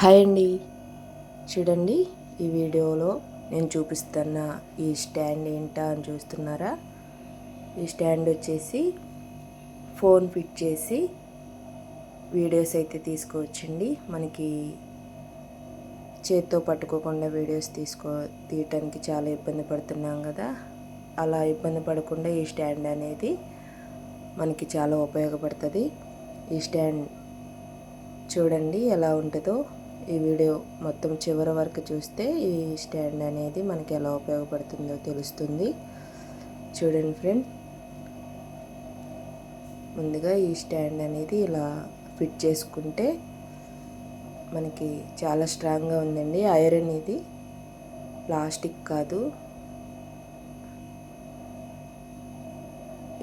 Hi అండి. చూడండి ఈ వీడియోలో నేను చూపిస్తున్న ఈ స్టాండ్ ఏంటా అని చూస్తున్నారా? ఈ స్టాండ్ వచ్చేసి ఫోన్ ఫిట్ చేసి వీడియోస్ అయితే తీసుకోవచ్చండి. మనకి చేత్తో పట్టుకోకుండా వీడియోస్ తీసుకో తీయటానికి చాలా ఇబ్బంది పడుతున్నాం కదా. అలా ఇబ్బంది పడకుండా ఈ స్టాండ్ అనేది మనకి చాలా ఉపయోగపడుతుంది. ఈ స్టాండ్ చూడండి ఎలా ఉంటుందో. ఈ వీడియో మొత్తం చివరి వరకు చూస్తే ఈ స్టాండ్ అనేది మనకి ఎలా ఉపయోగపడుతుందో తెలుస్తుంది. చూడండి ఫ్రెండ్. ముందుగా ఈ స్టాండ్ అనేది ఇలా ఫిట్ చేసుకుంటే మనకి చాలా స్ట్రాంగ్గా ఉందండి. ఐరన్ ఇది ప్లాస్టిక్ కాదు.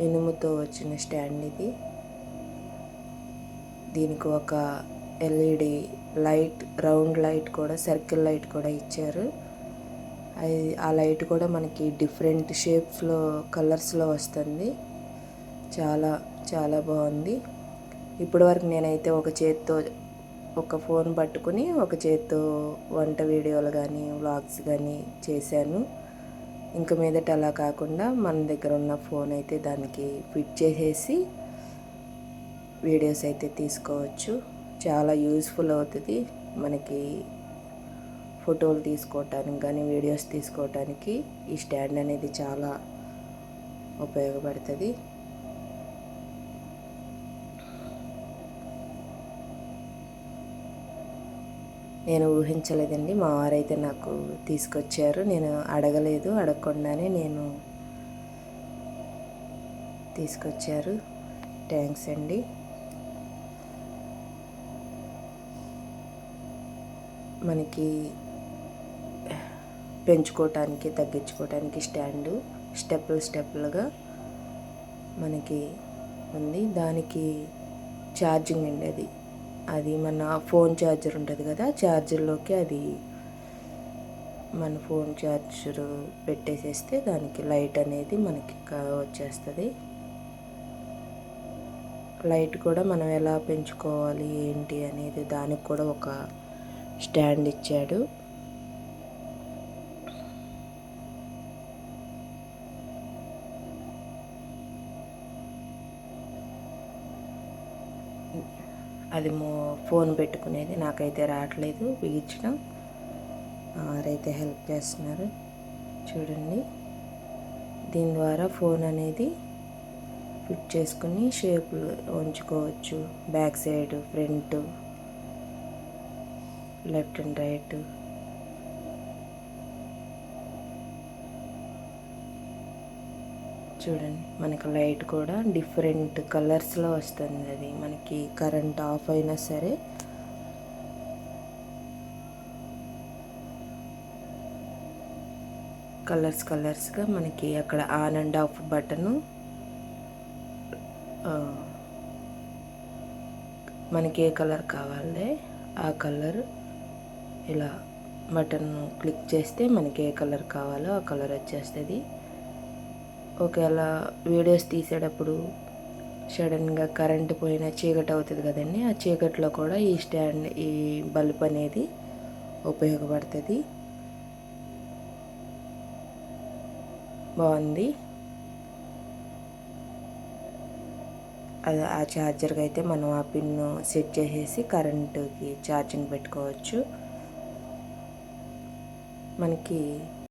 ఇనుముతో వచ్చిన స్టాండ్ ఇది. దీనికి ఒక ఎల్ఈడి లైట్ రౌండ్ లైట్ కూడా సర్కిల్ లైట్ కూడా ఇచ్చారు. అది ఆ లైట్ కూడా మనకి డిఫరెంట్ షేప్స్లో కలర్స్లో వస్తుంది. చాలా చాలా బాగుంది. ఇప్పటివరకు నేనైతే ఒక చేత్తో ఒక ఫోన్ పట్టుకుని ఒక చేత్తో వంట వీడియోలు కానీ వ్లాగ్స్ కానీ చేశాను. ఇంక మీదట అలా కాకుండా మన దగ్గర ఉన్న ఫోన్ అయితే దానికి ఫిట్ చేసేసి వీడియోస్ అయితే తీసుకోవచ్చు. చాలా యూస్ఫుల్ అవుతుంది. మనకి ఫోటోలు తీసుకోవటానికి కానీ వీడియోస్ తీసుకోవటానికి ఈ స్టాండ్ అనేది చాలా ఉపయోగపడుతుంది. నేను ఊహించలేదండి మా వారైతే నాకు తీసుకొచ్చారు. నేను అడగలేదు అడగకుండానే నేను తీసుకొచ్చారు. థ్యాంక్స్ అండి. మనకి పెంచుకోవటానికి తగ్గించుకోవటానికి స్టాండు స్టెప్పులు స్టెప్పులుగా మనకి ఉంది. దానికి ఛార్జింగ్ అండి అది. అది మన ఫోన్ ఛార్జర్ ఉంటుంది కదా ఛార్జర్లోకి అది మన ఫోన్ ఛార్జర్ పెట్టేసేస్తే దానికి లైట్ అనేది మనకి వచ్చేస్తుంది. లైట్ కూడా మనం ఎలా పెంచుకోవాలి ఏంటి అనేది దానికి కూడా ఒక స్టాండ్ ఇచ్చాడు. అది మో ఫోన్ పెట్టుకునేది నాకైతే రావట్లేదు బిగించడం. వారైతే హెల్ప్ చేస్తున్నారు. చూడండి. దీని ద్వారా ఫోన్ అనేది ఫిట్ చేసుకుని షేప్ ఉంచుకోవచ్చు. Back side front left and right. చూడండి మనకి లైట్ కూడా డిఫరెంట్ కలర్స్లో వస్తుంది అది. మనకి కరెంట్ ఆఫ్ అయినా సరే. కలర్స్ కలర్స్గా మనకి అక్కడ ఆన్ అండ్ ఆఫ్ బటను మనకి ఏ కలర్ కావాలి? ఆ కలర్. ఇలా బటన్ క్లిక్ చేస్తే మనకి ఏ కలర్ కావాలో ఆ కలర్ వచ్చేస్తుంది. ఒకవేళ వీడియోస్ తీసేటప్పుడు సడన్గా కరెంట్ పోయినా చీకటి అవుతుంది కదండి ఆ చీకట్లో కూడా ఈ స్టాండ్ ఈ బల్బ్ అనేది ఉపయోగపడుతుంది. బాగుంది. అది ఆ ఛార్జర్కి అయితే మనం ఆ పిన్ను సెట్ చేసేసి కరెంటుకి ఛార్జింగ్ పెట్టుకోవచ్చు. మనకి